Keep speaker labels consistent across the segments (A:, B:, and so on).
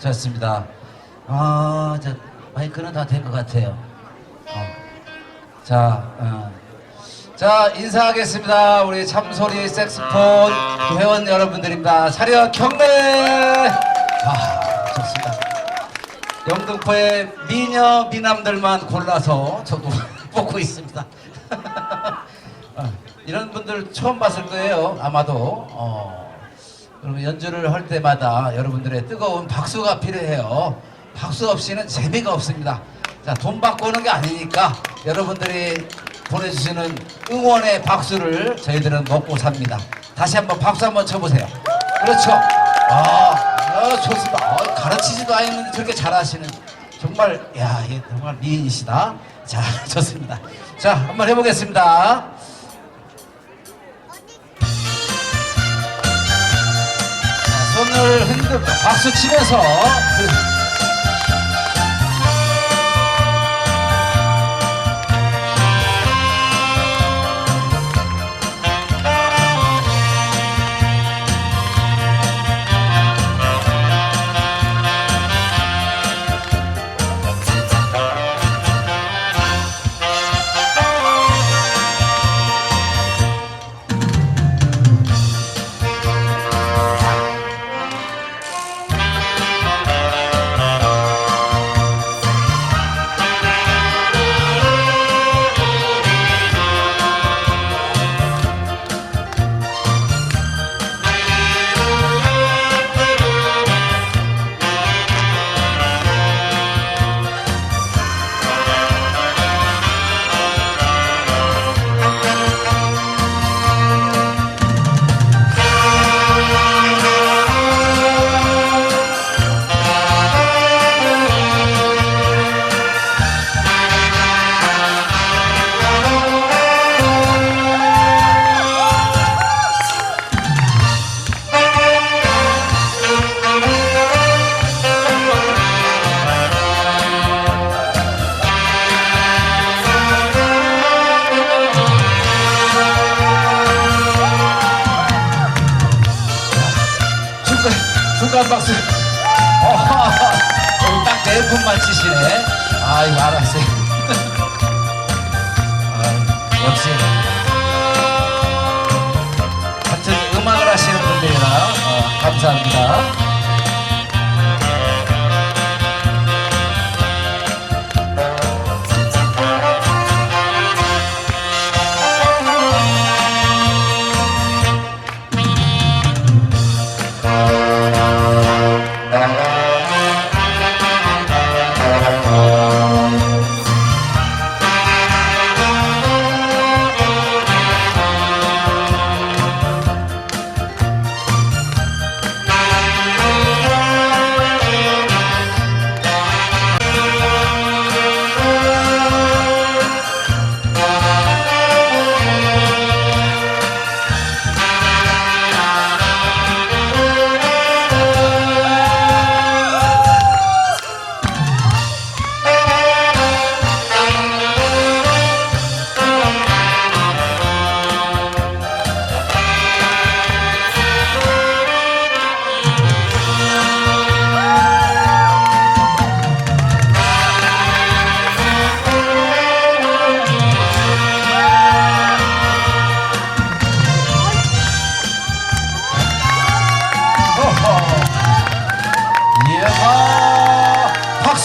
A: 좋습니다. 아, 저 마이크는 다 된 것 같아요. 어. 자, 어. 자 인사하겠습니다. 우리 참소리 색스폰 회원 여러분들입니다. 차렷 경례. 아, 좋습니다. 영등포의 미녀 미남들만 골라서 저도 뽑고 있습니다. 어, 이런 분들 처음 봤을 거예요. 아마도. 어, 그러면 연주를 할 때마다 여러분들의 뜨거운 박수가 필요해요. 박수 없이는 재미가 없습니다. 자, 돈 받고 오는 게 아니니까 여러분들이 보내주시는 응원의 박수를 저희들은 먹고 삽니다. 다시 한번 박수 한번 쳐보세요. 그렇죠. 아, 아, 좋습니다. 아, 가르치지도 않았는데 저렇게 잘하시는 정말 야, 이게 정말 미인이시다. 자, 좋습니다. 자, 한번 해보겠습니다. 손을 흔들 박수 치면서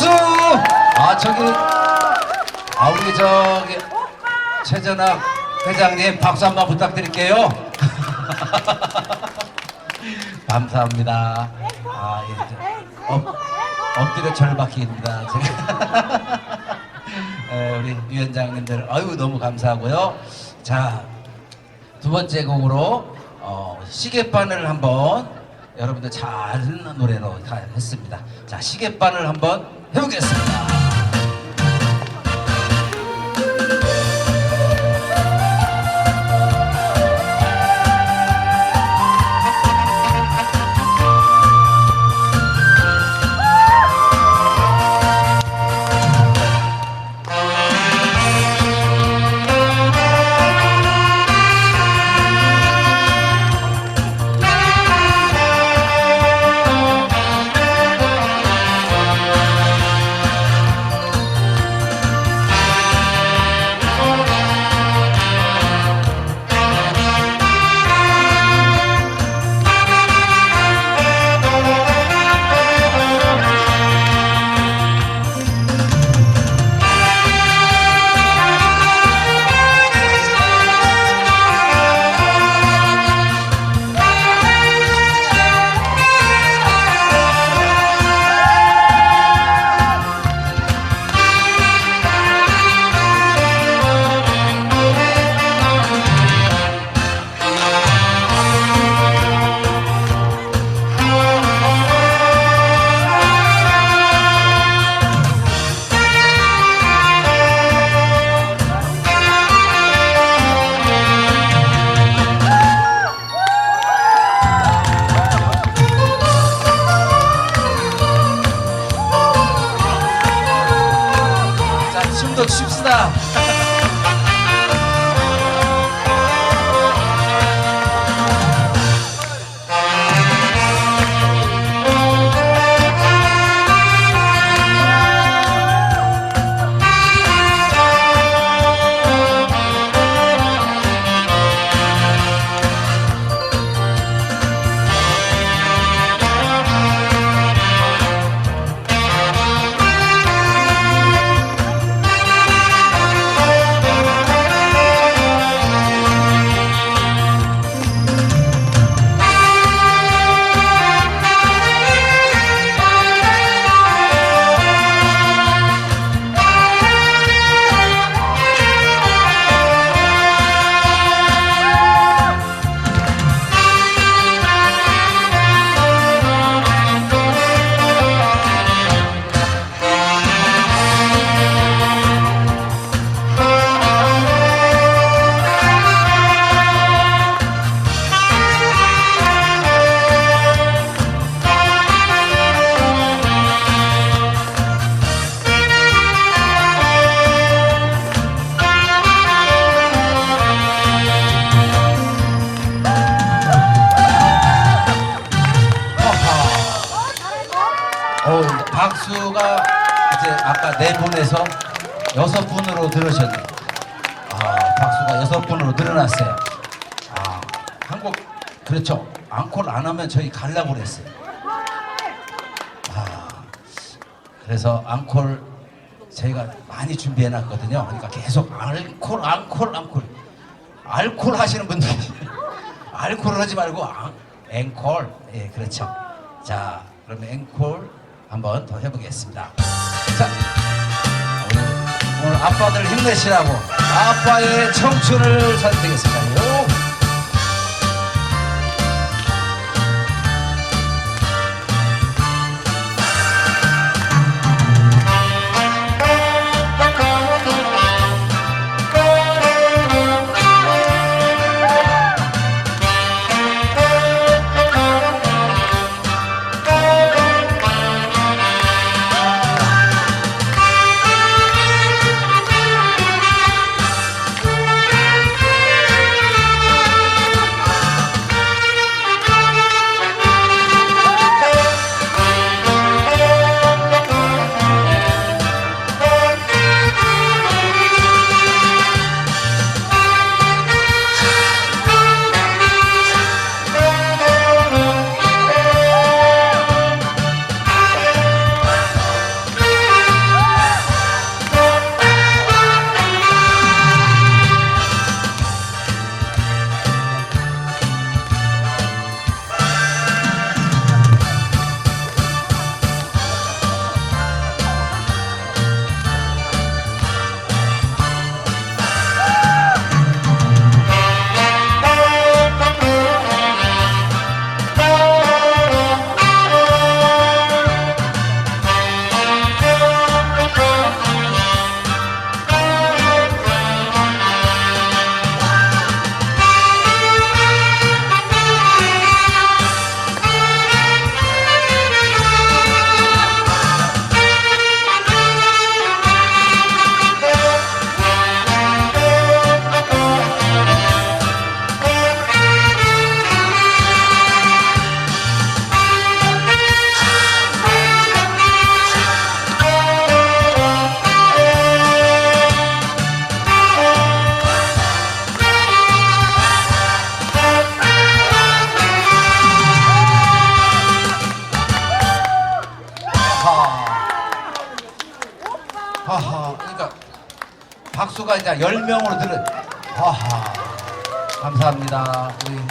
A: 박수! 아 저기 아 우리 저기 최전학 회장님 박수 한번 부탁드릴게요. 감사합니다. 아 예, 저, 엎, 엎드려 절박기입니다. 우리 위원장님들 아유 너무 감사하고요. 자 두 번째 곡으로 어, 시계바늘 한번 여러분들 잘 듣는 노래로 다 했습니다. 자 시계바늘 한번 해 어, 박수가 이제 아까 네 분에서 여섯 분으로 들으셨네. 아, 박수가 여섯 분으로 늘어났어요. 아, 한곡 그렇죠. 앙콜 안 하면 저희 갈라고 그랬어요. 아, 그래서 앙콜 저희가 많이 준비해 놨거든요. 그러니까 계속 알콜, 앙콜, 앙콜. 알콜 하시는 분들이 알콜을 하지 말고 앙, 앵콜. 예, 그렇죠. 자, 그러면 앵콜 한번 더 해보겠습니다. 자, 오늘 아빠들 힘내시라고 아빠의 청춘을 선택했습니다. 10명으로 들은. 하하. 감사합니다. 우리 그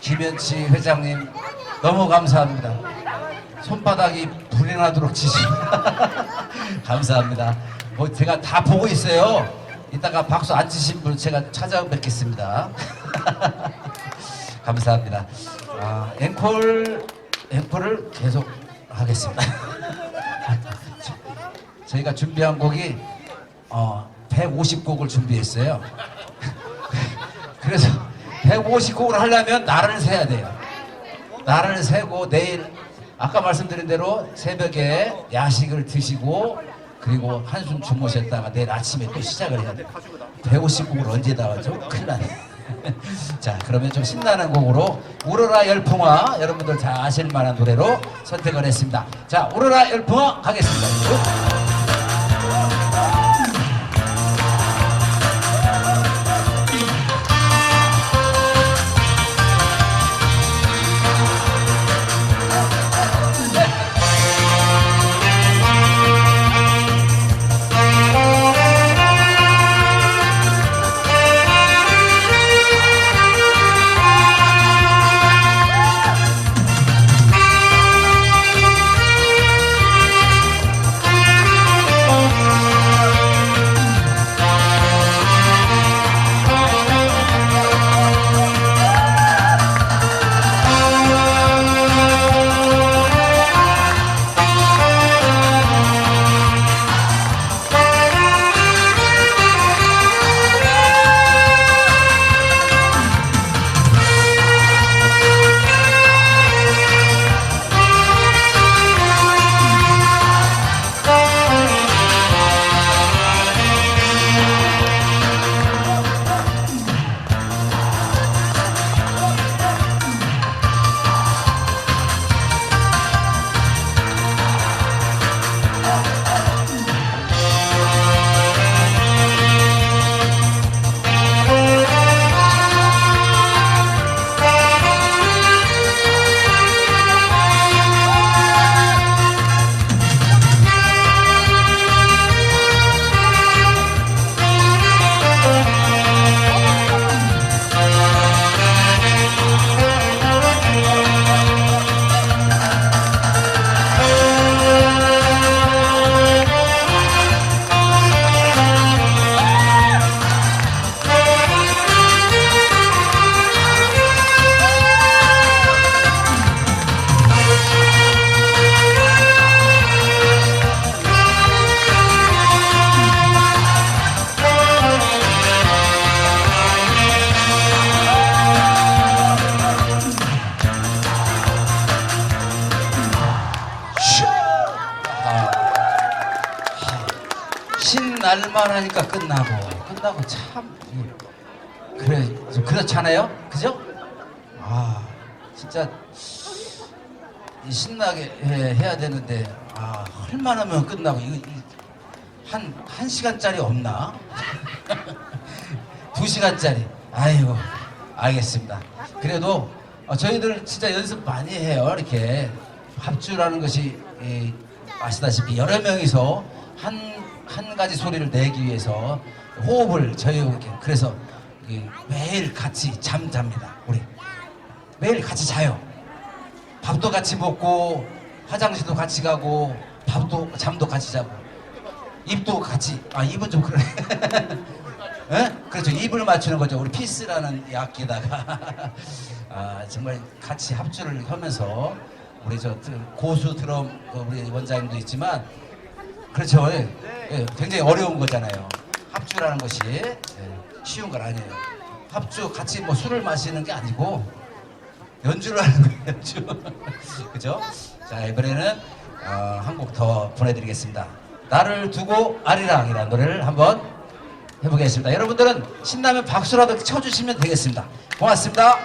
A: 김현치 회장님 너무 감사합니다. 손바닥이 불이 나도록 치십니다. 감사합니다. 뭐 제가 다 보고 있어요. 이따가 박수 안 치신 분 제가 찾아뵙겠습니다. 감사합니다. 아, 앵콜 앵콜을 계속 하겠습니다. 저희가 준비한 곡이 어, 150곡을 준비했어요. 그래서 150곡을 하려면 날을 세야 돼요. 날을 세고 내일 아까 말씀드린 대로 새벽에 야식을 드시고 그리고 한숨 주무셨다가 내일 아침에 또 시작을 해야 돼. 150곡을 언제 다 하죠? 큰일 나네. 자, 그러면 좀 신나는 곡으로 오로라 열풍화 여러분들 다 아실 만한 노래로 선택을 했습니다. 자, 오로라 열풍화 가겠습니다. 날만 하니까 끝나고. 끝나고 참 그래 좀 그렇잖아요? 그죠? 아 진짜 이 신나게 해, 해야 되는데 아 할만 하면 끝나고. 이거 한 한 시간짜리 없나? 두 시간짜리. 아이고 알겠습니다. 그래도 어, 저희들 진짜 연습 많이 해요 이렇게. 합주라는 것이 이, 아시다시피 여러 명이서 한, 한 가지 소리를 내기 위해서 호흡을 저희 이렇게 그래서 이 매일 같이 잠 잡니다 우리. 매일 같이 자요. 밥도 같이 먹고 화장실도 같이 가고 밥도 잠도 같이 자고. 입도 같이 아 입은 좀 예? 그렇죠. 입을 맞추는 거죠. 우리 피스라는 이 악기다가. 아 정말 같이 합주를 하면서 우리 저 고수 드럼 그 우리 원장님도 있지만 그렇죠 예. 예, 굉장히 어려운 거잖아요 합주라는 것이 예, 쉬운 건 아니에요 합주 같이 뭐 술을 마시는 게 아니고 연주를 하는 거예요, 연주. 그죠? 자, 이번에는 어, 한곡 더 보내드리겠습니다. 나를 두고 아리랑이라는 노래를 한번 해보겠습니다. 여러분들은 신나면 박수라도 쳐주시면 되겠습니다. 고맙습니다.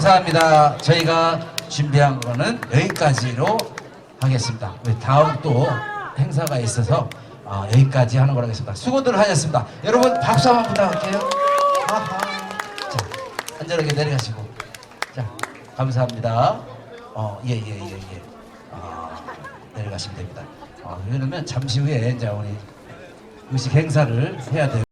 A: 감사합니다. 저희가 준비한 거는 여기까지로 하겠습니다. 다음 또 행사가 있어서 어, 여기까지 하는 거로 하겠습니다. 수고들 하셨습니다. 여러분 박수 한번 부탁할게요. 아하. 자, 안전하게 내려가시고. 자, 감사합니다. 어, 예, 예, 예, 예. 아, 내려가시면 됩니다. 어, 왜냐면 잠시 후에 이제 우리 의식 행사를 해야 돼요.